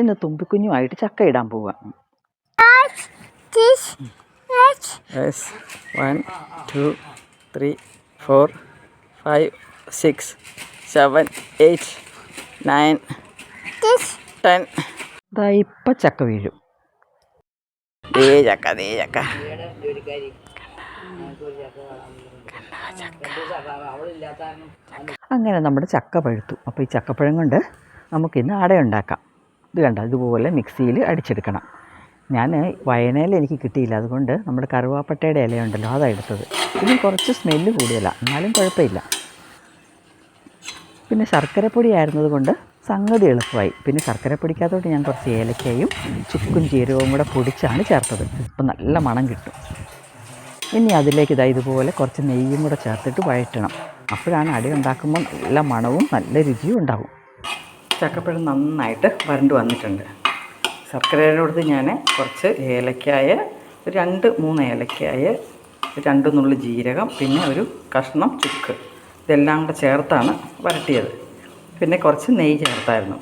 ഇന്ന് തുമ്പിക്കുഞ്ഞുമായിട്ട് ചക്ക ഇടാൻ പോവുക ഇപ്പൊ that, yes one two three four five six seven eight nine this, ten ഇതാ ഇപ്പം ചക്ക വീഴും. ദേ ചക്ക ദേ ചക്ക. അങ്ങനെ നമ്മുടെ ചക്ക പഴുത്തു. അപ്പോൾ ഈ ചക്കപ്പഴം കൊണ്ട് നമുക്കിന്ന് അട ഉണ്ടാക്കാം ഇത് കണ്ട? ഇതുപോലെ മിക്സിയിൽ അടിച്ചെടുക്കണം. ഞാൻ വയനയിൽ എനിക്ക് കിട്ടിയില്ല. അതുകൊണ്ട് നമ്മുടെ കറുവാപ്പട്ടയുടെ ഇലയുണ്ടല്ലോ അതാണ് എടുത്തത്. ഇതിന് കുറച്ച് സ്മെല്ല് കൂടുതലാണ് എന്നാലും കുഴപ്പമില്ല. പിന്നെ ശർക്കരപ്പൊടി ആയിരുന്നത് കൊണ്ട് സംഗതി എളുപ്പമായി. പിന്നെ ശർക്കരപ്പൊടിക്കകത്തോട്ട് ഞാൻ കുറച്ച് ഏലക്കയും ചുക്കും ജീരകവും കൂടെ പൊടിച്ചാണ് ചേർത്തത്. അപ്പം നല്ല മണം കിട്ടും. ഇനി അതിലേക്ക് ഇതാ ഇതുപോലെ കുറച്ച് നെയ്യും കൂടെ ചേർത്തിട്ട് വഴറ്റണം. അപ്പോഴാണ് അടി ഉണ്ടാക്കുമ്പോൾ നല്ല മണവും നല്ല രുചിയും ഉണ്ടാവും. ചക്കപ്പഴം നന്നായിട്ട് വരണ്ട് വന്നിട്ടുണ്ട്. ശർക്കരയുടെ അടുത്ത് ഞാൻ കുറച്ച് ഏലക്കായ ഒരു രണ്ട് മൂന്ന് ഏലക്കായ രണ്ട് നുള്ളി ജീരകം പിന്നെ ഒരു കഷ്ണം ചുക്ക്. ഇതെല്ലാം കൂടെ ചേർത്താണ് വരട്ടിയത്. പിന്നെ കുറച്ച് നെയ്യ് ചേർത്തായിരുന്നു.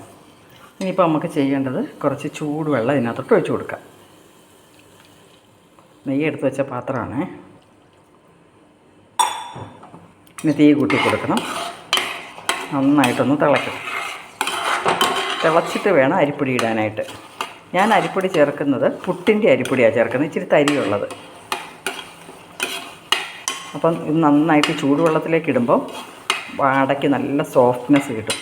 ഇനിയിപ്പോൾ നമുക്ക് ചെയ്യേണ്ടത് കുറച്ച് ചൂടുവെള്ളം ഇതിനകത്തോട്ട് ഒഴിച്ചു കൊടുക്കാം. നെയ്യ് എടുത്ത് വെച്ച പാത്രമാണ്. ഇനി തീ കൂട്ടി കൊടുക്കണം. നന്നായിട്ടൊന്ന് തിളയ്ക്കണം. തിളച്ചിട്ട് വേണം അരിപ്പൊടി ഇടാനായിട്ട്. ഞാൻ അരിപ്പൊടി ചേർക്കുന്നത് പുട്ടിന്റെ അരിപ്പൊടിയാണ് ചേർക്കുന്നത്. ഇച്ചിരി തരിയുള്ളത്. അപ്പം ഇത് നന്നായിട്ട് ചൂടുവെള്ളത്തിലേക്ക് ഇടുമ്പോൾ വാടയ്ക്ക് നല്ല സോഫ്റ്റ്നെസ് കിട്ടും.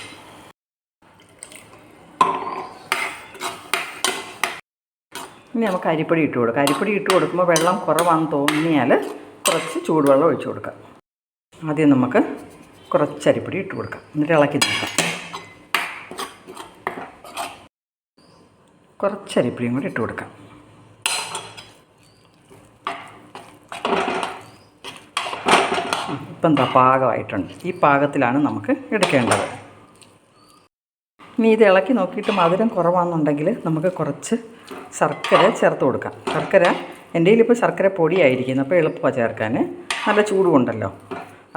ഇനി നമുക്ക് അരിപ്പൊടി ഇട്ട് കൊടുക്കാം. അരിപ്പൊടി ഇട്ട് കൊടുക്കുമ്പോൾ വെള്ളം കുറവാണെന്ന് തോന്നിയാൽ കുറച്ച് ചൂടുവെള്ളം ഒഴിച്ചു കൊടുക്കാം. ആദ്യം നമുക്ക് കുറച്ച് അരിപ്പൊടി ഇട്ട് കൊടുക്കാം. എന്നിട്ട് ഇളക്കി നോക്കാം. കുറച്ച് അരിപ്പൊടിയും കൂടി ഇട്ട് കൊടുക്കാം. ഇപ്പം എന്താ പാകമായിട്ടുണ്ട്. ഈ പാകത്തിലാണ് നമുക്ക് എടുക്കേണ്ടത്. ഇനി ഇത് ഇളക്കി നോക്കിയിട്ട് മധുരം കുറവാണെന്നുണ്ടെങ്കിൽ നമുക്ക് കുറച്ച് ശർക്കര ചേർത്ത് കൊടുക്കാം. ശർക്കര എന്റെ കയ്യിലിപ്പോൾ ശർക്കര പൊടിയായിരിക്കുന്നു. അപ്പോൾ എളുപ്പമാണ് ചേർക്കാൻ. നല്ല ചൂടുമുണ്ടല്ലോ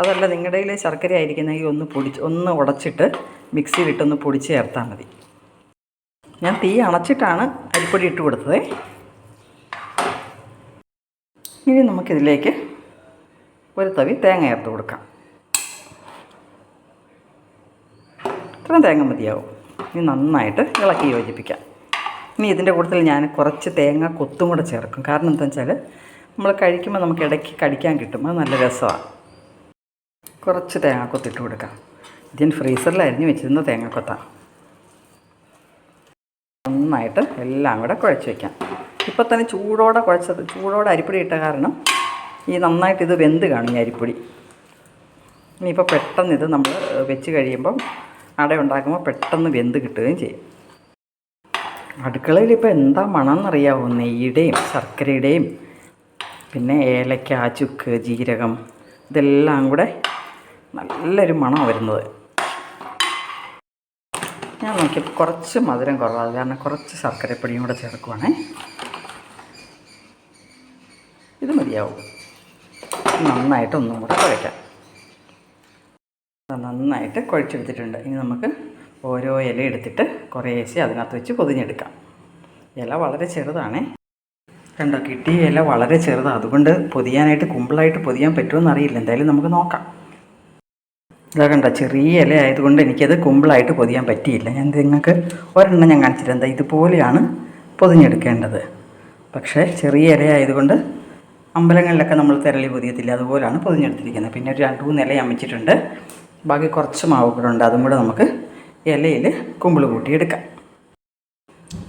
അതല്ല നിങ്ങളുടെ കയ്യിൽ ശർക്കര ആയിരിക്കുന്നെങ്കിൽ ഒന്ന് പൊടിച്ച് ഒന്ന് ഉടച്ചിട്ട് മിക്സിയിലിട്ടൊന്ന് പൊടിച്ച് ചേർത്താൽ മതി. ഞാൻ തീ അണച്ചിട്ടാണ് അരിപ്പൊടി ഇട്ട് കൊടുത്തത്. ഇനി നമുക്കിതിലേക്ക് ഒരു തവി തേങ്ങ ചേർത്ത് കൊടുക്കാം. ഇത്രയും തേങ്ങ മതിയാവും. ഇനി നന്നായിട്ട് ഇളക്കി യോജിപ്പിക്കാം. ഇനി ഇതിന്റെ കൂട്ടത്തിൽ ഞാൻ കുറച്ച് തേങ്ങ കൊത്തും കൂടെ ചേർക്കും. കാരണം എന്താ വെച്ചാൽ നമ്മൾ കഴിക്കുമ്പോൾ നമുക്ക് ഇടയ്ക്ക് കടിക്കാൻ കിട്ടും. അത് നല്ല രസമാണ് കുറച്ച് തേങ്ങ തേങ്ങാക്കൊത്തിട്ട് കൊടുക്കാം. ഇതിന് ഫ്രീസറിൽ അരിഞ്ഞ് വെച്ചിരുന്ന തേങ്ങാക്കൊത്താണ് നന്നായിട്ട് എല്ലാം കൂടെ കുഴച്ച് വയ്ക്കാം ഇപ്പോൾ തന്നെ ചൂടോടെ കുഴച്ചത് ചൂടോടെ അരിപ്പൊടി ഇട്ട കാരണം ഈ നന്നായിട്ട് ഇത് വെന്ത് കാണും ഈ അരിപ്പൊടി. ഇനിയിപ്പോൾ പെട്ടെന്ന് ഇത് നമ്മൾ വെച്ച് കഴിയുമ്പം അട ഉണ്ടാക്കുമ്പോൾ പെട്ടെന്ന് വെന്ത് കിട്ടുകയും ചെയ്യും. അടുക്കളയിൽ ഇപ്പോൾ എന്താ മണം എന്നറിയാവോ നെയ്യുടെയും ശർക്കരയുടെയും പിന്നെ ഏലക്ക ചുക്ക് ജീരകം ഇതെല്ലാം കൂടെ നല്ലൊരു മണം വരുന്നത്. ഞാൻ നോക്കിയപ്പോൾ കുറച്ച് മധുരം കുറവാണ് കാരണം കുറച്ച് ശർക്കരപ്പൊടിയും കൂടെ ചേർക്കുവാണേ. ഇത് മതിയാവും. നന്നായിട്ട് ഒന്നും കൂടെ കുഴയ്ക്കാം. നന്നായിട്ട് കുഴച്ചെടുത്തിട്ടുണ്ട്. ഇനി നമുക്ക് ഓരോ ഇല എടുത്തിട്ട് കുറേശ്ശെ അതിനകത്ത് വെച്ച് പൊതിഞ്ഞെടുക്കാം. ഇല വളരെ ചെറുതാണേ. കണ്ടോ കിട്ടിയ ഇല വളരെ ചെറുതാണ് അതുകൊണ്ട് പൊതിയാനായിട്ട് കുമ്പിളായിട്ട് പൊതിയാൻ പറ്റുമെന്ന് അറിയില്ല എന്തായാലും നമുക്ക് നോക്കാം. ഇതാ കണ്ട ചെറിയ ഇല ആയതുകൊണ്ട് എനിക്കത് കുമ്പിളായിട്ട് പൊതിയാൻ പറ്റിയില്ല. ഞാൻ നിങ്ങൾക്ക് ഒരെണ്ണം ഞാൻ കാണിച്ചിട്ട് എന്താ ഇതുപോലെയാണ് പൊതിഞ്ഞെടുക്കേണ്ടത്. പക്ഷേ ചെറിയ ഇല ആയതുകൊണ്ട് അമ്പലങ്ങളിലൊക്കെ നമ്മൾ തിരളി പൊതിയത്തില്ല അതുപോലെയാണ് പൊതിഞ്ഞെടുത്തിരിക്കുന്നത്. പിന്നെ ഒരു രണ്ട് മൂന്ന് ഇല ഞാൻ വെച്ചിട്ടുണ്ട് ബാക്കി കുറച്ച് മാവ് കൂടെ ഉണ്ട് അതും കൂടെ നമുക്ക് ഇലയിൽ കുമ്പിൾ കൂട്ടിയെടുക്കാം.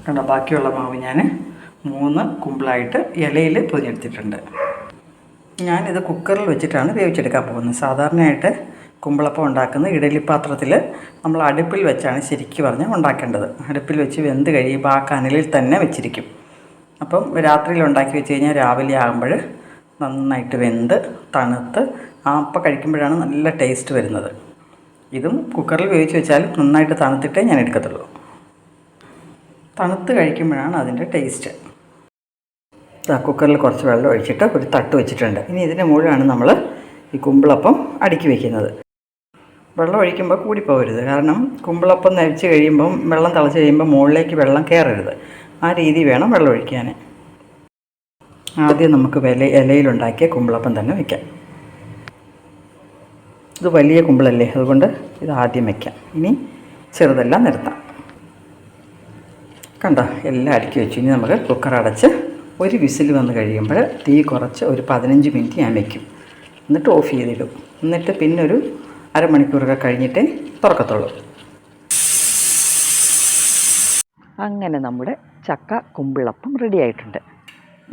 കണ്ടോ ബാക്കിയുള്ള മാവ് ഞാൻ മൂന്ന് കുമ്പിളായിട്ട് ഇലയിൽ പൊതിഞ്ഞെടുത്തിട്ടുണ്ട്. ഞാനിത് കുക്കറിൽ വെച്ചിട്ടാണ് വേവിച്ചെടുക്കാൻ പോകുന്നത്. സാധാരണയായിട്ട് കുമ്പളപ്പം ഉണ്ടാക്കുന്ന ഇഡലി പാത്രത്തിൽ നമ്മൾ അടുപ്പിൽ വെച്ചാണ് ശരിക്കും പറഞ്ഞാൽ ഉണ്ടാക്കേണ്ടത്. അടുപ്പിൽ വെച്ച് വെന്ത് കഴിയുമ്പോൾ ആ കനലിൽ തന്നെ വെച്ചിരിക്കും. അപ്പം രാത്രിയിൽ ഉണ്ടാക്കി വെച്ച് കഴിഞ്ഞാൽ രാവിലെ ആകുമ്പോൾ നന്നായിട്ട് വെന്ത് തണുത്ത് ആ അപ്പം കഴിക്കുമ്പോഴാണ് നല്ല ടേസ്റ്റ് വരുന്നത്. ഇതും കുക്കറിൽ വേവിച്ച് വെച്ചാൽ നന്നായിട്ട് തണുത്തിട്ടേ ഞാൻ എടുക്കത്തുള്ളൂ. തണുത്ത് കഴിക്കുമ്പോഴാണ് അതിന്റെ ടേസ്റ്റ്. കുക്കറിൽ കുറച്ച് വെള്ളം ഒഴിച്ചിട്ട് ഒരു തട്ട് വെച്ചിട്ടുണ്ട്. ഇനി ഇതിന്റെ മുകളിലാണ് നമ്മൾ ഈ കുമ്പിളപ്പം അടുക്കി വെക്കുന്നത്. വെള്ളം ഒഴിക്കുമ്പോൾ കൂടിപ്പോകരുത്. കാരണം കുമ്പിളപ്പം നരിച്ച് കഴിയുമ്പം വെള്ളം തിളച്ച് കഴിയുമ്പോൾ മുകളിലേക്ക് വെള്ളം കയറരുത്. ആ രീതി വേണം വെള്ളം ഒഴിക്കാൻ ആദ്യം നമുക്ക് വില ഇലയിലുണ്ടാക്കിയ കുമ്പിളപ്പം തന്നെ വയ്ക്കാം ഇത് വലിയ കുമ്പിളല്ലേ? അതുകൊണ്ട് ഇത് ആദ്യം വയ്ക്കാം ഇനി ചെറുതെല്ലാം നിർത്താം. കണ്ടോ? എല്ലാം അടുക്കി വെച്ചു. ഇനി നമുക്ക് കുക്കർ അടച്ച് ഒരു വിസിൽ വന്ന് കഴിയുമ്പോൾ തീ കുറച്ച് ഒരു പതിനഞ്ച് മിനിറ്റ് ഞാൻ വയ്ക്കും എന്നിട്ട് ഓഫ് ചെയ്തിടും. എന്നിട്ട് പിന്നൊരു അരമണിക്കൂറൊക്കെ കഴിഞ്ഞിട്ടേ തുറക്കത്തുള്ളൂ. അങ്ങനെ നമ്മുടെ ചക്ക കുമ്പിളപ്പം റെഡി ആയിട്ടുണ്ട്.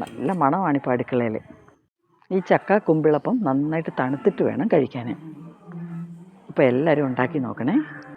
നല്ല മണമാണ് ഇപ്പോൾ അടുക്കളയിൽ ഈ ചക്ക കുമ്പിളപ്പം നന്നായിട്ട് തണുത്തിട്ട് വേണം കഴിക്കാൻ ഇപ്പോൾ എല്ലാവരും ഉണ്ടാക്കി നോക്കണേ.